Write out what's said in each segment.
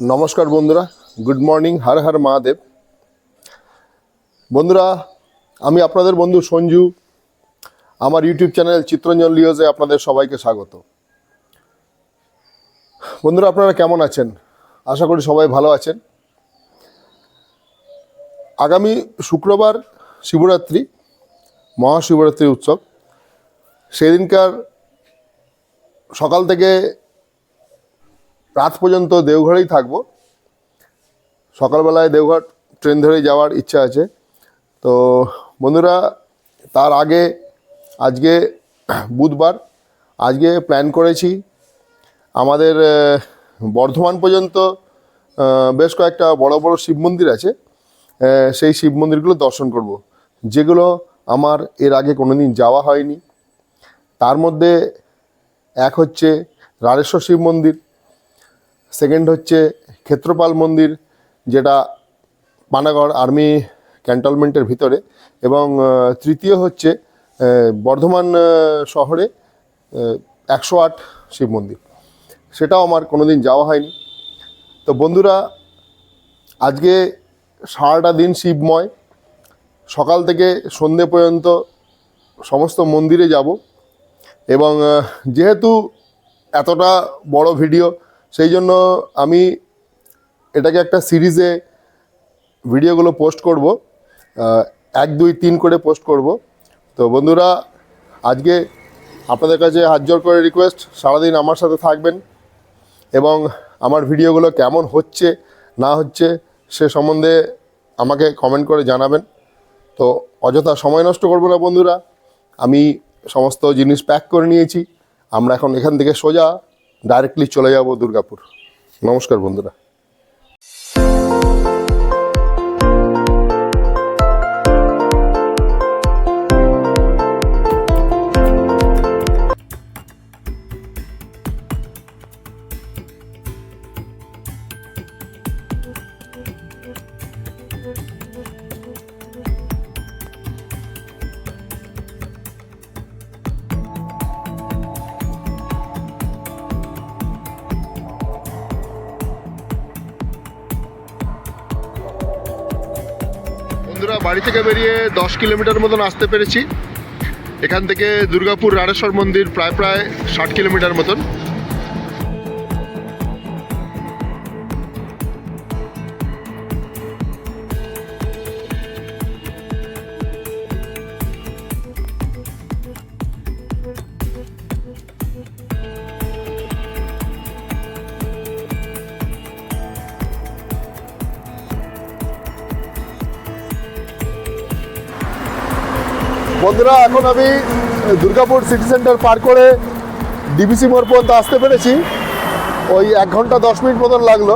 নমস্কার বন্ধুরা good morning Har Har Mahadev. বন্ধুরা, আমি আপনাদের বন্ধু সঞ্জু, আমার ইউটিউব চ্যানেল চিত্রঞ্জন লিওজে আপনাদের সবাইকে স্বাগত। বন্ধুরা, আপনারা কেমন আছেন? আশা করি সবাই ভালো আছেন। আগামী শুক্রবার শিবরাত্রি, মহাশিবরাত্রি উৎসব। সেদিনকার সকাল থেকে রাত পর্যন্ত দেওঘরেই থাকব। সকালবেলায় দেওঘর, ট্রেন ধরে যাওয়ার ইচ্ছা আছে। তো বন্ধুরা, তার আগে, আজকে বুধবার, আজকে প্ল্যান করেছি। আমাদের বর্ধমান পর্যন্ত বেশ কয়েকটা বড় বড় শিব মন্দির আছে। সেই শিব মন্দিরগুলো দর্শন করব। যেগুলো আমার এর আগে কোনোদিন যাওয়া হয়নি। তার মধ্যে এক হচ্ছে রাড়েশ্বর শিব মন্দির। সেকেন্ড হচ্ছে ক্ষেত্রপাল মন্দির, যেটা পানাগড় আর্মি ক্যান্টনমেন্টের ভিতরে। এবং তৃতীয় হচ্ছে বর্ধমান শহরে একশো আট শিব মন্দির। সেটাও আমার কোনোদিন যাওয়া হয়নি। তো বন্ধুরা, আজকে সারাটা দিন শিবময়। সকাল থেকে সন্ধে পর্যন্ত সমস্ত মন্দিরে যাব। এবং যেহেতু এতটা বড় ভিডিও সেই জন্য আমি এটাকে একটা সিরিজে ভিডিওগুলো পোস্ট করব এক, দুই, তিন করে পোস্ট করব। তো বন্ধুরা, আজকে আপনাদের কাছে হাত জোর করে রিকোয়েস্ট সারাদিন আমার সাথে থাকবেন এবং আমার ভিডিওগুলো কেমন হচ্ছে, না হচ্ছে, সে সম্বন্ধে আমাকে কমেন্ট করে জানাবেন। তো অযথা সময় নষ্ট করব না বন্ধুরা, আমি সমস্ত জিনিস প্যাক করে নিয়েছি, আমরা এখন এখান থেকে সোজা ডাইরেক্টলি চলে যাব দুর্গাপুর। নমস্কার বন্ধুরা। বাড়ি থেকে বেরিয়ে দশ কিলোমিটার মতন আসতে পেরেছি। এখান থেকে দুর্গাপুর রাড়েশ্বর মন্দির প্রায় প্রায় ষাট কিলোমিটার মতন। বন্ধুরা, এখন আমি দুর্গাপুর সিটি সেন্টার পার করে ডিবিসি মোড় পর্যন্ত আসতে পেরেছি। ওই এক ঘণ্টা দশ মিনিট মতন লাগল।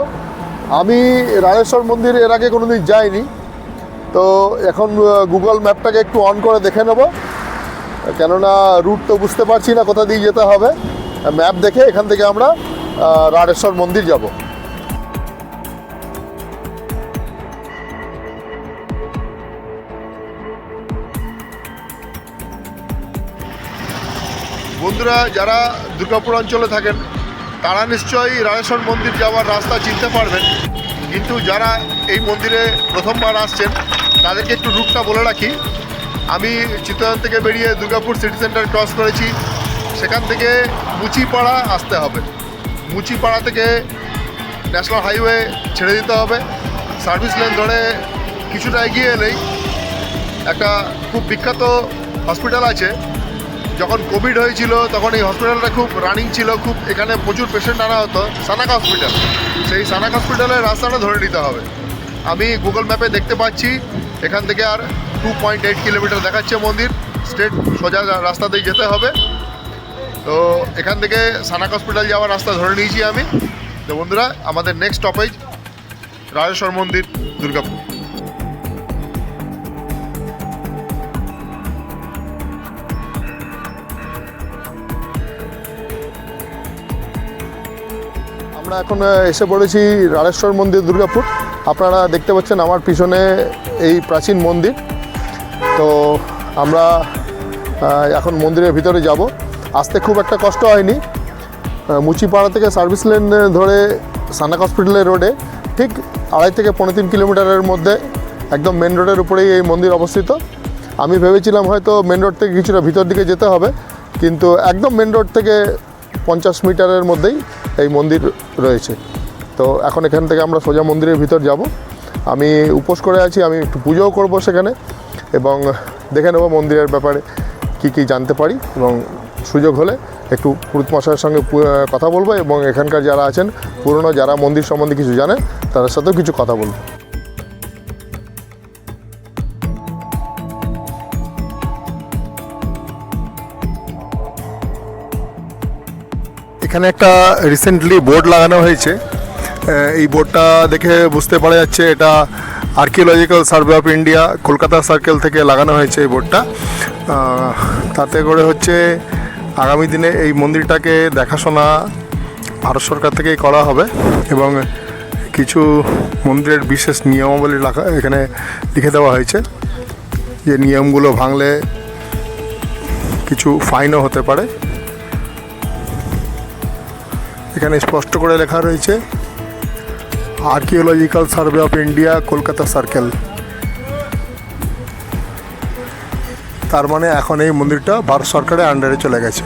আমি রাজেশ্বর মন্দির এর আগে কোনো দিন যাইনি। তো এখন গুগল ম্যাপটাকে একটু অন করে দেখে নেব। কেননা রুট তো বুঝতে পারছি না কোথা দিয়ে যেতে হবে। ম্যাপ দেখে এখান থেকে আমরা রাড়েশ্বর মন্দির যাব। বন্ধুরা, যারা দুর্গাপুর অঞ্চলে থাকেন, তারা নিশ্চয়ই রামেশ্বর মন্দির যাওয়ার রাস্তা চিনতে পারবেন। কিন্তু যারা এই মন্দিরে প্রথমবার আসছেন, তাদেরকে একটু রুটটা বলে রাখি। আমি চিত্তরঞ্জন থেকে বেরিয়ে দুর্গাপুর সিটি সেন্টার ক্রস করেছি। সেখান থেকে মুচিপাড়া আসতে হবে। মুচিপাড়া থেকে ন্যাশনাল হাইওয়ে ছেড়ে দিতে হবে। সার্ভিস লেন ধরে কিছুটা এগিয়ে এলেই একটা খুব বিখ্যাত হসপিটাল আছে। যখন কোভিড হয়েছিল, তখন এই হসপিটালটা খুব রানিং ছিল, খুব এখানে প্রচুর পেশেন্ট আনা হতো সানাক হসপিটাল সেই সানাক হসপিটালের রাস্তাটা ধরে নিতে হবে। আমি গুগল ম্যাপে দেখতে পাচ্ছি, এখান থেকে আর টু পয়েন্ট এইট কিলোমিটার দেখাচ্ছে মন্দির। স্ট্রেট সোজা রাস্তাতেই যেতে হবে। তো এখান থেকে সানাক হসপিটাল যাওয়ার রাস্তা ধরে নিয়েছি আমি। তো বন্ধুরা, আমাদের নেক্সট স্টপেজ রাজেশ্বর মন্দির, দুর্গাপুর। আমরা এখন এসে পড়েছি রাড়েশ্বর মন্দির, দুর্গাপুর। আপনারা দেখতে পাচ্ছেন আমার পিছনে এই প্রাচীন মন্দির। তো আমরা এখন মন্দিরের ভিতরে যাব। আসতে খুব একটা কষ্ট হয়নি। মুচিপাড়া থেকে সার্ভিস লেন ধরে সানাক হসপিটালের রোডে, ঠিক আড়াই থেকে পনেরো তিন কিলোমিটারের মধ্যে, একদম মেন রোডের উপরেই এই মন্দির অবস্থিত। আমি ভেবেছিলাম হয়তো মেন রোড থেকে কিছুটা ভিতর দিকে যেতে হবে, কিন্তু একদম মেন রোড থেকে পঞ্চাশ মিটারের মধ্যেই এই মন্দির রয়েছে। তো এখন এখান থেকে আমরা সোজা মন্দিরের ভিতর যাব। আমি উপোস করে আছি, আমি একটু পুজোও করব সেখানে এবং দেখে নেব মন্দিরের ব্যাপারে কি কি জানতে পারি এবং সুযোগ হলে একটু পুরুত মশাইয়ের সঙ্গে কথা বলব এবং এখানকার যারা আছেন, পুরনো যারা মন্দির সম্বন্ধে কিছু জানে তাদের সাথেও কিছু কথা বলব। এখানে একটা রিসেন্টলি বোর্ড লাগানো হয়েছে। এই বোর্ডটা দেখে বুঝতে পারা যাচ্ছে এটা Archaeological Survey of India Kolkata Circle থেকে লাগানো হয়েছে এই বোর্ডটা তাতে করে হচ্ছে আগামী দিনে এই মন্দিরটাকে দেখাশোনা ভারত সরকার থেকেই করা হবে এবং কিছু মন্দিরের বিশেষ নিয়মাবলী রাখা, এখানে লিখে দেওয়া হয়েছে যে নিয়মগুলো ভাঙলে কিছু ফাইনও হতে পারে। এখানে স্পষ্ট করে লেখা রয়েছে Archaeological Survey of India Kolkata Circle তার মানে এখন এই মন্দিরটা ভারত সরকারের আন্ডারে চলে গেছে।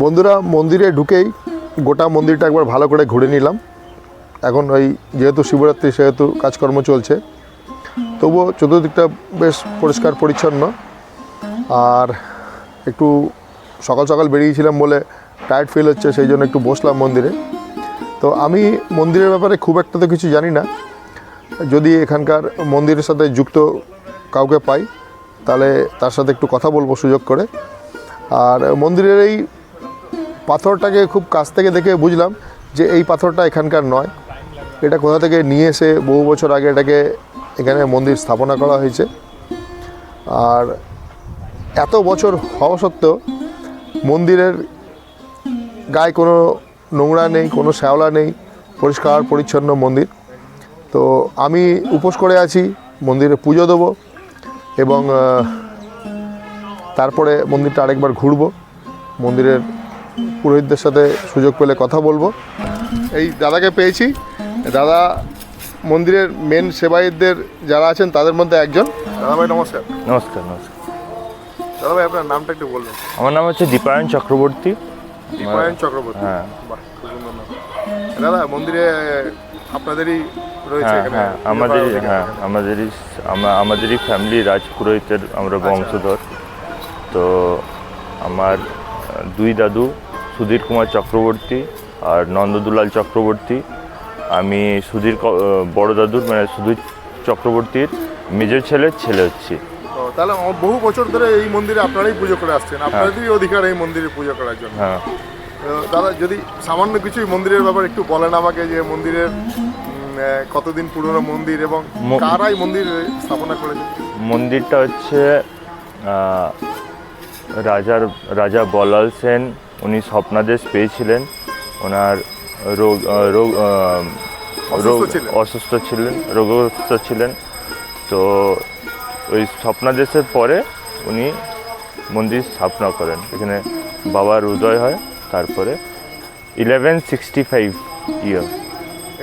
বন্ধুরা, মন্দিরে ঢুকেই গোটা মন্দিরটা একবার ভালো করে ঘুরে নিলাম। এখন ওই যেহেতু শিবরাত্রি, সেহেতু কাজকর্ম চলছে। তবুও চতুর্দিকটা বেশ পরিষ্কার, পরিচ্ছন্ন। আর একটু সকাল সকাল বেরিয়েছিলাম বলে টায়ার্ড ফিল হচ্ছে, সেই জন্য একটু বসলাম মন্দিরে। তো আমি মন্দিরের ব্যাপারে খুব একটা তো কিছু জানি না। যদি এখানকার মন্দিরের সাথে যুক্ত কাউকে পাই, তাহলে তার সাথে একটু কথা বলব সুযোগ করে। আর মন্দিরের এই পাথরটাকে খুব কাছ থেকে দেখে বুঝলাম যে এই পাথরটা এখানকার নয়। এটা কোথা থেকে নিয়ে এসে বহু বছর আগে এটাকে এখানে মন্দির স্থাপনা করা হয়েছে। আর এত বছর হওয়া সত্ত্বেও মন্দিরের গায়ে কোনো নোংরা নেই, কোনো শ্যাওলা নেই, পরিষ্কার, পরিচ্ছন্ন মন্দির। তো আমি উপোস করে আছি, মন্দিরে পুজো দেবো এবং তারপরে মন্দিরটা আরেকবার ঘুরবো। মন্দিরের পুরোহিতদের সাথে সুযোগ পেলে কথা বলব। এই দাদাকে পেয়েছি। দাদা মন্দিরের মেন সেবায়তদের যারা আছেন তাদের মধ্যে একজন। দাদা ভাই নমস্কার। নমস্কার নমস্কার। দাদা ভাই আপনার নামটা একটু বলবেন। আমার নাম হচ্ছে দীপায়ন চক্রবর্তী। দীপায়ন চক্রবর্তী। হ্যাঁ। দাদা মন্দিরে আপনাদেরই রয়েছে হ্যাঁ এখানে? হ্যাঁ আমাদের হ্যাঁ আমাদেরই আমরা আমাদেরই ফ্যামিলি রাজপুরোহিতের আমরা বংশধর। তো আমার দুই দাদু সুধীর কুমার চক্রবর্তী আর নন্দদুলাল চক্রবর্তী। আমি সুধীর বড় দাদুর মানে সুধীর চক্রবর্তীর মেজর ছেলের ছেলে হচ্ছি। তাহলে বহু বছর ধরে এই মন্দিরে আপনারাই পুজো করে আসছেন আপনাদেরই অধিকার এই মন্দিরে পুজো করার জন্য। হ্যাঁ। দাদা যদি সামান্য কিছু মন্দিরের ব্যাপারে একটু বলেন আমাকে যে মন্দিরের কতদিন পুরনো মন্দির এবং কারাই মন্দির স্থাপনা করেছে? মন্দিরটা হচ্ছে রাজার রাজা বলাল সেন উনি স্বপ্নাদেশ পেয়েছিলেন। ওনার রোগ রোগ রোগ অসুস্থ ছিলেন রোগগ্রস্ত ছিলেন। তো ওই স্বপ্নাদেশের পরে উনি মন্দির স্থাপনা করেন। এখানে বাবার উদয় হয় তারপরে ইলেভেন সিক্সটি ফাইভ ইয়ার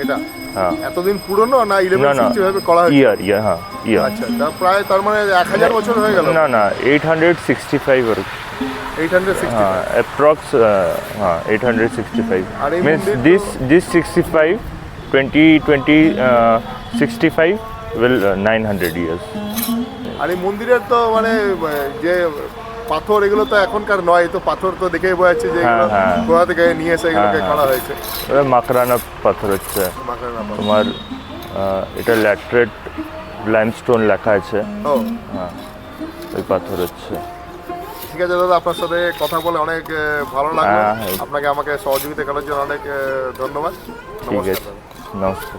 এটা? হ্যাঁ। এতদিন পুরনো না ইলেভেন সিক্সটি ভাবে করা হয়েছে? ইয়ার ইয়ার হ্যাঁ ইয়ার আচ্ছা তা প্রায় তার মানে এক হাজার বছর হয়ে গেল। না না এইট হান্ড্রেড সিক্সটি ফাইভ আর এইট হান্ড্রেড সিক্সটি হ্যাঁ অ্যাপ্রক্স হ্যাঁ eight hundred sixty five means this this sixty five twenty twenty sixty five will nine hundred years. আর এই মন্দিরের তো মানে যে পাথর এগুলো তো এখনকার নয় তো পাথর তো দেখেই বোঝা যাচ্ছে যে এগুলো হ্যাঁ, হ্যাঁ। কোথা থেকে নিয়ে এসে এগুলোকে হ্যাঁ, করা হ্যাঁ। হয়েছে মাকরানা পাথর হচ্ছে। তোমার এটা ল্যাট্রেট লাইমস্টোন লেখা আছে। ও। হ্যাঁ ওই পাথর হচ্ছে। ঠিক আছে দাদা আপনার সাথে কথা বলে অনেক ভালো লাগল। আপনাকে আমাকে সহযোগিতা করার জন্য অনেক ধন্যবাদ। ঠিক আছে। নমস্কার।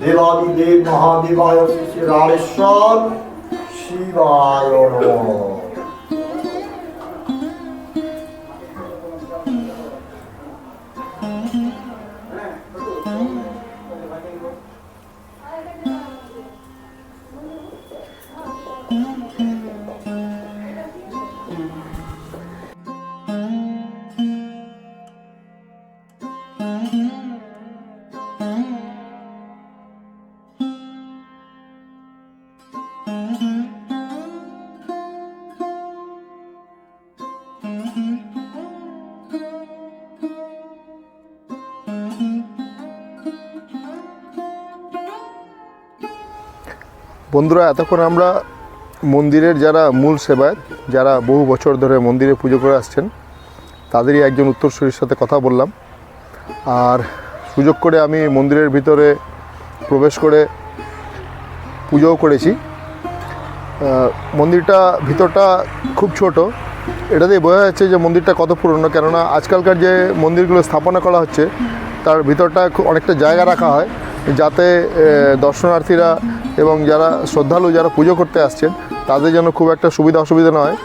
দেবাদি দেব মহাদেবায় শ্রী শিবায় নম বন্ধুরা, এতক্ষণ আমরা মন্দিরের যারা মূল সেবায়ত যারা বহু বছর ধরে মন্দিরে পুজো করে আসছেন, তাদেরই একজন উত্তরসূরির সাথে কথা বললাম। আর সুযোগ করে আমি মন্দিরের ভিতরে প্রবেশ করে পুজোও করেছি। মন্দিরটা ভিতরটা খুব ছোট। এটাতেই বোঝা যাচ্ছে যে মন্দিরটা কত পুরনো, কেননা আজকালকার যে মন্দিরগুলো স্থাপনা করা হচ্ছে, তার ভিতরটা খুব অনেকটা জায়গা রাখা হয়। যাতে দর্শনার্থীরা এবং যারা শ্রদ্ধালু যারা পুজো করতে আসছেন, তাদের জন্য খুব একটা সুবিধা অসুবিধা নয়।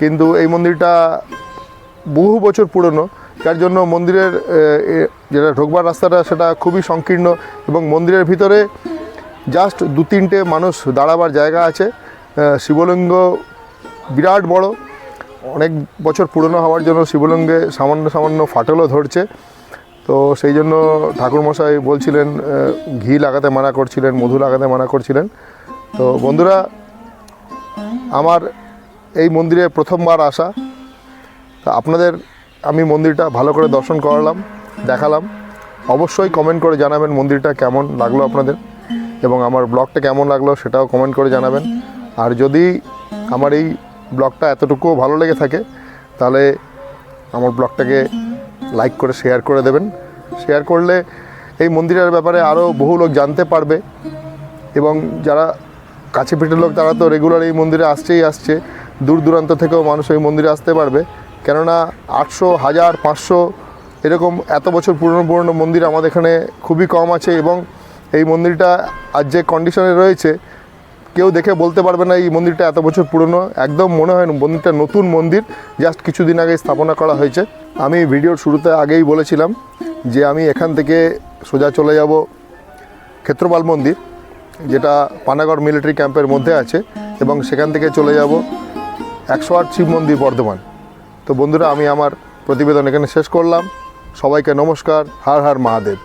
কিন্তু এই মন্দিরটা বহু বছর পুরনো। যার জন্য মন্দিরের যেটা ঢোকবার রাস্তাটা, সেটা খুবই সংকীর্ণ এবং মন্দিরের ভিতরে জাস্ট দু তিনটে মানুষ দাঁড়াবার জায়গা আছে। শিবলিঙ্গ বিরাট বড়। অনেক বছর পুরনো হওয়ার জন্য শিবলিঙ্গে সামান্য সামান্য ফাটলও ধরছে। তো সেই জন্য ঠাকুরমশাই বলছিলেন ঘি লাগাতে মানা করছিলেন, মধু লাগাতে মানা করছিলেন। তো বন্ধুরা, আমার এই মন্দিরে প্রথমবার আসা। তা আপনাদের, আমি মন্দিরটা ভালো করে দর্শন করালাম, দেখালাম। অবশ্যই কমেন্ট করে জানাবেন মন্দিরটা কেমন লাগল আপনাদের এবং আমার ব্লগটা কেমন লাগল সেটাও কমেন্ট করে জানাবেন। আর যদি আমার এই ব্লগটা এতটুকুও ভালো লেগে থাকে, তাহলে আমার ব্লগটাকে লাইক করে শেয়ার করে দেবেন। শেয়ার করলে এই মন্দিরের ব্যাপারে আরও বহু লোক জানতে পারবে। এবং যারা কাছে পিঠের লোক, তারা তো রেগুলার এই মন্দিরে আসছেই আসছে। দূর দূরান্ত থেকেও মানুষ এই মন্দিরে আসতে পারবে। কেননা আটশো, হাজার, পাঁচশো এরকম এত বছর পুরনো পুরনো মন্দির আমাদের এখানে খুবই কম আছে। এবং এই মন্দিরটা আজ যে কন্ডিশনে রয়েছে কেউ দেখে বলতে পারবে না এই মন্দিরটা এত বছর পুরনো। একদম মনে হয় মন্দিরটা নতুন মন্দির, জাস্ট কিছুদিন আগে স্থাপনা করা হয়েছে। আমি ভিডিওর শুরুতে আগেই বলেছিলাম যে আমি এখান থেকে সোজা চলে যাব ক্ষেত্রপাল মন্দির, যেটা পানাগড় মিলিটারি ক্যাম্পের মধ্যে আছে, এবং সেখান থেকে চলে যাব একশো আট শিব মন্দির বর্ধমান। তো বন্ধুরা, আমি আমার প্রতিবেদন এখানে শেষ করলাম। সবাইকে নমস্কার, হার হার মহাদেব।